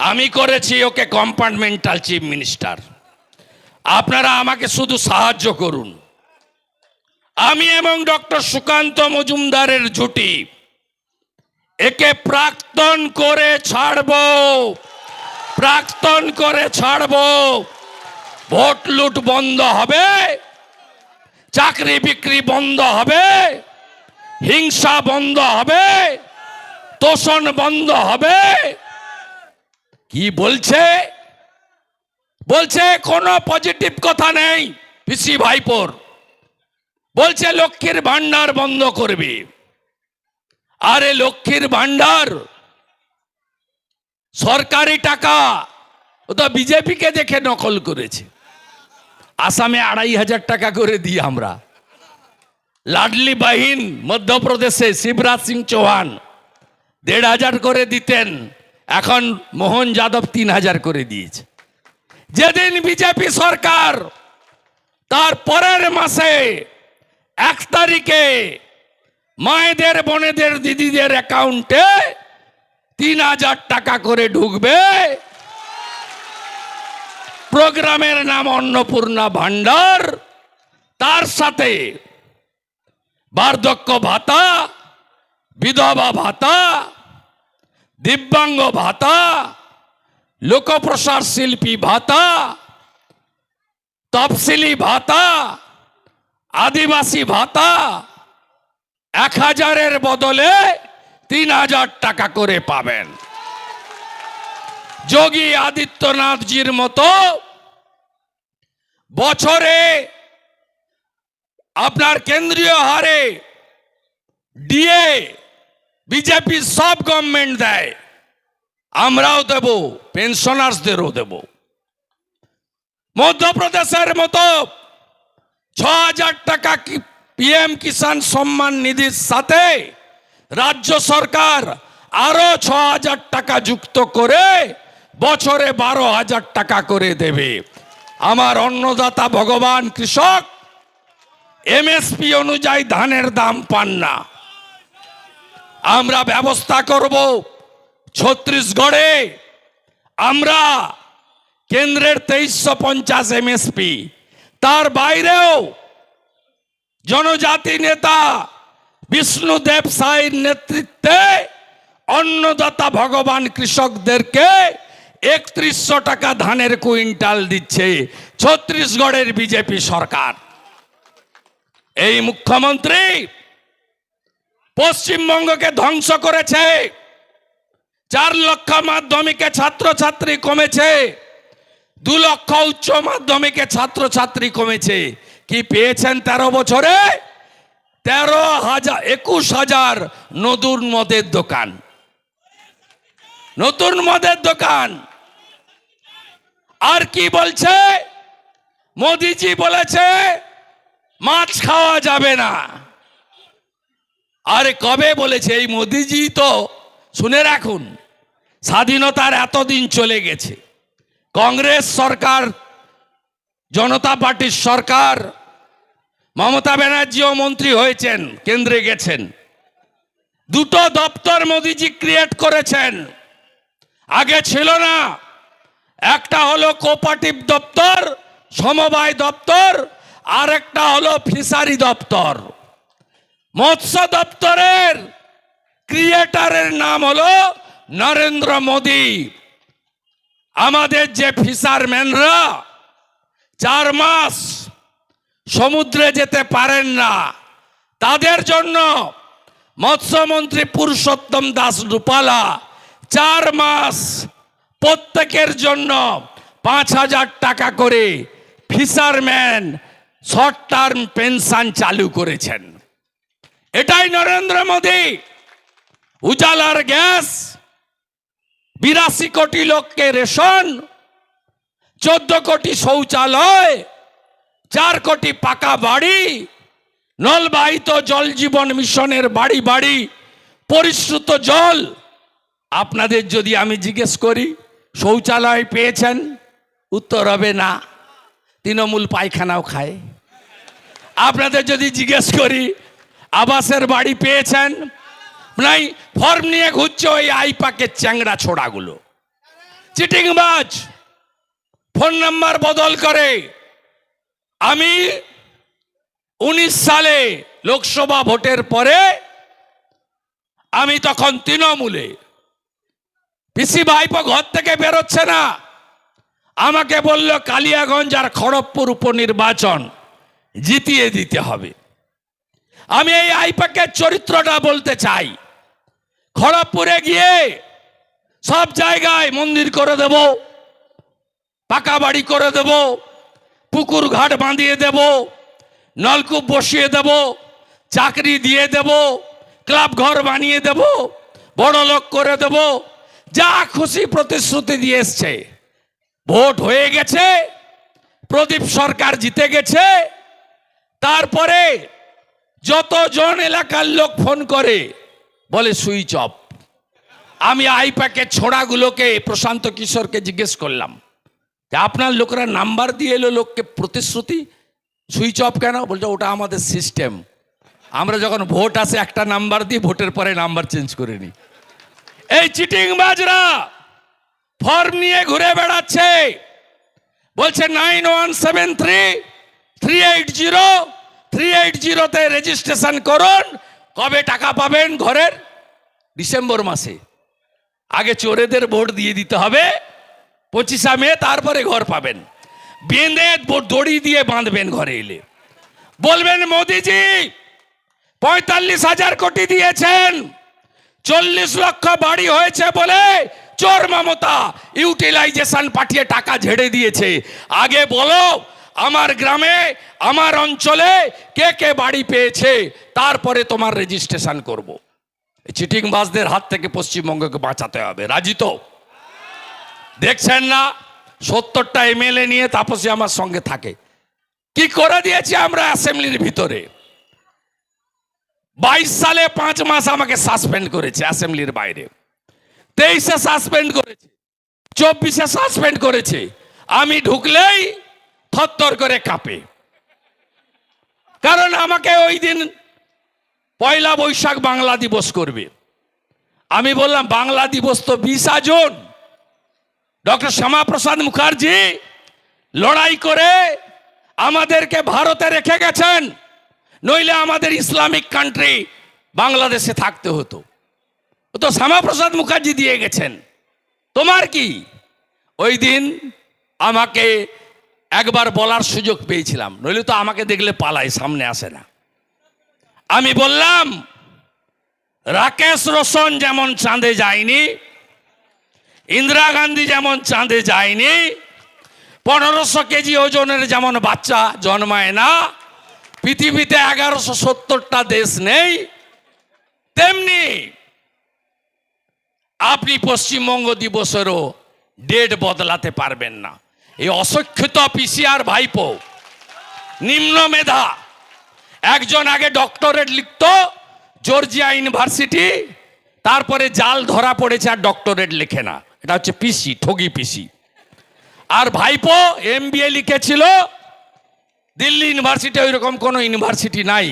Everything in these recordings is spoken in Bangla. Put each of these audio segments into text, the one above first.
আমি করেছি ওকে কম্পার্টমেন্টাল চিফ মিনিস্টার আপনারা আমাকে শুধু সাহায্য করুন। আমি এবং ডক্টর সুকান্ত মজুমদারের জুটি। একে প্রাক্তন করে ছাড়ব। প্রাক্তন করে ছাড়ব। ভোট লুট বন্ধ হবে। চাকরি বিক্রি বন্ধ হবে। হিংসা বন্ধ হবে। তোষণ বন্ধ হবে। কি বলছে? বলছে, কোনো পজিটিভ কথা নেই, পিসি ভাইপোর। বলছে, লক্ষ্মীর ভান্ডার বন্ধ করবে। আরে লক্ষ্মীর ভান্ডার সরকারি টাকা, ও তো বিজেপিকে দেখে নকল করেছে। আসামে আড়াই হাজার টাকা করে দিই আমরা। লাডলি বাহিন, মধ্যপ্রদেশে শিবরাজ সিং চৌহান, দেড় হাজার করে দিতেন। এখন মোহন যাদব তিন হাজার করে দিয়েছে। যেদিন বিজেপি সরকার তার পরের মাসে এক তারিখে মায়েদের, বোনেদের, দিদিদের অ্যাকাউন্টে তিন হাজার টাকা করে ঢুকবে। প্রোগ্রামের নাম অন্নপূর্ণা ভান্ডার তার সাথে বার্ধক্য ভাতা, বিধবা ভাতা দিব্যাঙ্গ ভাতা, লোকপ্রসার শিল্পী ভাতা, তফসিলি ভাতা, আদিবাসী ভাতা, এক হাজারের বদলে তিন হাজার টাকা করে পাবেন। যোগী আদিত্যনাথজির মতো বছরে আপনার কেন্দ্রীয় হারে ডিএ বিজেপি সব গভর্নমেন্ট দেয়। আমরাও দেব পেনশনার্সদেরও দেব। মধ্যপ্রদেশের মতো ছ হাজার টাকা কি পিএম কিষাণ সম্মান নিধির সাথে রাজ্য সরকার আরও ছ হাজার টাকা যুক্ত করে বছরে বারো হাজার টাকা করে দেবে। আমার অন্নদাতা ভগবান কৃষক এমএসপি অনুযায়ী ধানের দাম পান না। আমরা ব্যবস্থা করব ছত্রিশগড়ে। আমরা কেন্দ্রের তেইশশো পঞ্চাশ এমএসপি তার বাইরেও জনজাতি নেতা বিষ্ণুদেব সাইর নেতৃত্বে অন্নদাতা ভগবান কৃষকদেরকে একত্রিশশো টাকা ধানের কুইন্টাল দিচ্ছে ছত্রিশগড়ের বিজেপি সরকার। এই মুখ্যমন্ত্রী পশ্চিমবঙ্গকে ধ্বংস করেছে। চার লক্ষ মাধ্যমিকে ছাত্রছাত্রী কমেছে। দু লক্ষ উচ্চ মাধ্যমিকে ছাত্রছাত্রী কমেছে। কি পেয়েছেন তেরো বছরে? তেরো হাজার, একুশ হাজার নতুন মদের দোকান। নতুন মদের দোকান। আর কি বলছে? মোদিজি বলেছে, মাছ খাওয়া যাবে না। আরে কবে বলেছে এই মোদিজি তো? শুনে রাখুন, স্বাধীনতার এতদিন চলে গেছে। কংগ্রেস সরকার, জনতা পার্টির সরকার, মমতা ব্যানার্জিও মন্ত্রী হয়েছেন, কেন্দ্রে গেছেন। দুটো দপ্তর মোদিজি ক্রিয়েট করেছেন। আগে ছিল না, একটা হলো কোপারেটিভ দপ্তর, সমবায় দপ্তর, আর একটা হলো ফিশারি দপ্তর। মৎস্য দপ্তরের ক্রিয়েটারের নাম হলো নরেন্দ্র মোদী। আমাদের যে ফিশারম্যানরা চার মাস সমুদ্রে যেতে পারেন না, তাদের জন্য মৎস্যমন্ত্রী পুরুষোত্তম দাস রূপালা চার মাস প্রত্যেকের জন্য পাঁচ হাজার টাকা করে ফিশারম্যান শর্ট টার্ম পেনশন চালু করেছেন। এটাই নরেন্দ্র মোদী। উজালার গ্যাস, বিরাশি কোটি লোককে রেশন, চোদ্দ কোটি শৌচালয়, চার কোটি পাকা বাড়ি, নলবাহিত জল জীবন মিশনের বাড়ি বাড়ি, পরিশ্রুত জল। আপনাদের যদি আমি জিজ্ঞেস করি, শৌচালয় পেয়েছেন? উত্তর হবে না। তৃণমূল পায়খানাও খায়। আপনাদের যদি জিজ্ঞেস করি আবাসের বাড়ি পেয়েছেন? নাই, ফর্ম নিয়ে ঘুরছে ওই আইপাকের চ্যাংড়া ছোড়াগুলো। চিটিংবাজ, ফোন নাম্বার বদল করে। আমি উনিশ সালে লোকসভা ভোটের পরে আমি তখন তৃণমূলে। পিসি ভাইপো ঘর থেকে বেরোচ্ছে না। আমাকে বলল, কালিয়াগঞ্জ আর খড়গপুর উপনির্বাচন জিতিয়ে দিতে হবে। আমি এই আইপাকের চরিত্রটা বলতে চাই। খড়গপুরে গিয়ে সব জায়গায় মন্দির করে দেব, পাকা বাড়ি করে দেব, পুকুর ঘাট বাঁধিয়ে দেব, নলকূপ বসিয়ে দেব, চাকরি দিয়ে দেব, ক্লাব ঘর বানিয়ে দেব, বড় লোক করে দেব, যা খুশি প্রতিশ্রুতি দিয়ে এসছে। ভোট হয়ে গেছে, প্রদীপ সরকার জিতে গেছে, তারপরে যতজন এলাকার লোক ফোন করে, বলে সুইচ অফ। আমি আইপ্যাকের ছোড়াগুলোকে প্রশান্ত কিশোরকে জিজ্ঞেস করলাম, যে আপনার লোকেরা নাম্বার দিয়ে এলো লোককে প্রতিশ্রুতি? সুইচ অফ কেন? বলছে, ওটা আমাদের সিস্টেম। আমরা যখন ভোট আসে একটা নাম্বার দিই ভোটের পরে নাম্বার চেঞ্জ করে নিই। এই চিটিং বাজরা ফর্ম নিয়ে ঘুরে বেড়াচ্ছে। বলছে, nine one seven three three eight zero three eight জিরোতে রেজিস্ট্রেশন করুন, কবে টাকা পাবেন ঘরের? ডিসেম্বর মাসে। আগে চোরেদের ভোট দিয়ে দিতে হবে, পঁচিশা মে, তারপরে ঘর পাবেন। বেঁধে দড়ি দিয়ে বাঁধবেন ঘরে এলে। বলবেন, মোদিজি, পঁয়তাল্লিশ হাজার কোটি দিয়েছেন, চল্লিশ লক্ষ বাড়ি হয়েছে বলে চোর মমতা ইউটিলাইজেশন পাঠিয়ে টাকা ঝেড়ে দিয়েছে। আগে বলো আমার গ্রামে, আমার অঞ্চলে কে কে বাড়ি পেয়েছে, তারপরে তোমার রেজিস্ট্রেশন করব। চিটিং বাসদের হাত থেকে পশ্চিমবঙ্গকে বাঁচাতে হবে, রাজি তো? দেখছেন না? সত্তরটা এমএলএ নিয়ে তাপসী আমার সঙ্গে থাকে। কি করে দিয়েছি আমরা অ্যাসেম্বলির ভিতরে? বাইশ সালে পাঁচ মাস আমাকে সাসপেন্ড করেছে অ্যাসেম্বলির বাইরে। তেইশে সাসপেন্ড করেছে, চব্বিশে সাসপেন্ড করেছে। আমি ঢুকলেই থরথর করে কাঁপে। কারণ আমাকে ওই দিন পয়লা বৈশাখ বাংলা দিবস করবে। আমি বললাম, বাংলা দিবস তো বিশা জুন। ডক্টর শ্যামাপ্রসাদ মুখার্জি লড়াই করে আমাদেরকে ভারতে রেখে গেছেন, নইলে আমাদের ইসলামিক কান্ট্রি বাংলাদেশে থাকতে হতো। তো শ্যামাপ্রসাদ মুখার্জি দিয়ে গেছেন। তোমার কি? ওই দিন আমাকে একবার বলার সুযোগ পেয়েছিলাম, নইলে তো আমাকে দেখলে পালায় সামনে আসে না। আমি বললাম, রাকেশ রোশন যেমন চাঁদে যায়নি, ইন্দিরা গান্ধী যেমন চাঁদে যায়নি, পনেরোশো কেজি ওজনের যেমন বাচ্চা জন্মায় না, পৃথিবীতে এগারোশো সত্তরটা দেশ নেই, তেমনি আপনি পশ্চিমবঙ্গ দিবসেরও ডেট বদলাতে পারবেন না। এই অশিক্ষিত পিসিআর ভাইপো, নিম্ন মেধা, একজন আগে ডক্টরেট লিখত জর্জিয়া ইউনিভার্সিটি তারপরে জাল ধরা পড়েছে আর ডক্টরেট লেখে না। এটা হচ্ছে পিসি ঠগি পিসি আর ভাইপো এম লিখেছিল, দিল্লি ইউনিভার্সিটি ওইরকম কোনো ইউনিভার্সিটি নাই,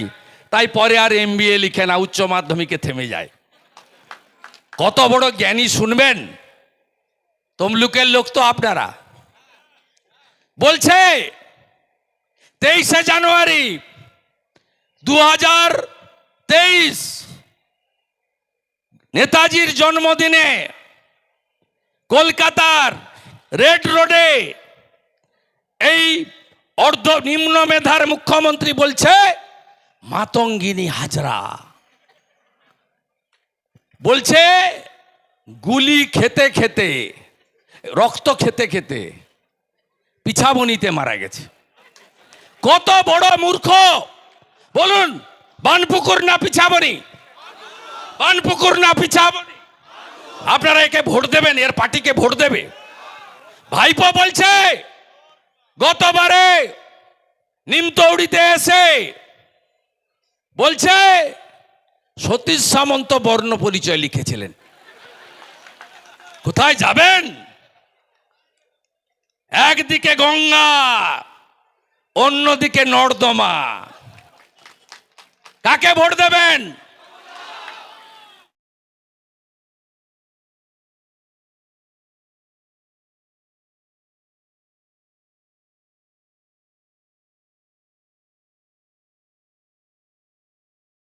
তাই পরে আর এম লিখে না, উচ্চ মাধ্যমিকে থেমে যায়। কত বড় জ্ঞানী শুনবেন? তমলুকের লোক তো আপনারা। বলছে, তেইশে জানুয়ারি দু হাজার তেইশ নেতাজির জন্মদিনে কলকাতার রেড রোডে এই অর্ধ নিম্ন মেধার মুখ্যমন্ত্রী বলছে, মাতঙ্গিনী হাজরা। বলছে, গুলি খেতে খেতে, রক্ত খেতে খেতে পিছাবনিতে মারা গেছে। কত বড় মূর্খ! বলুন, বানপুকুর না পিছাবনি? বানপুকুর না পিছাবনি? আপনারা একে ভোট দেবেন, এর পার্টিকে ভোট দেবে। ভাইপো বলছে, গতবারে নিমতৌড়িতে এসে বলছে, সতীশ সামন্ত বর্ণ পরিচয় লিখেছিলেন। কোথায় যাবেন? একদিকে গঙ্গা অন্যদিকে নর্দমা। কাকে ভোট দেবেন?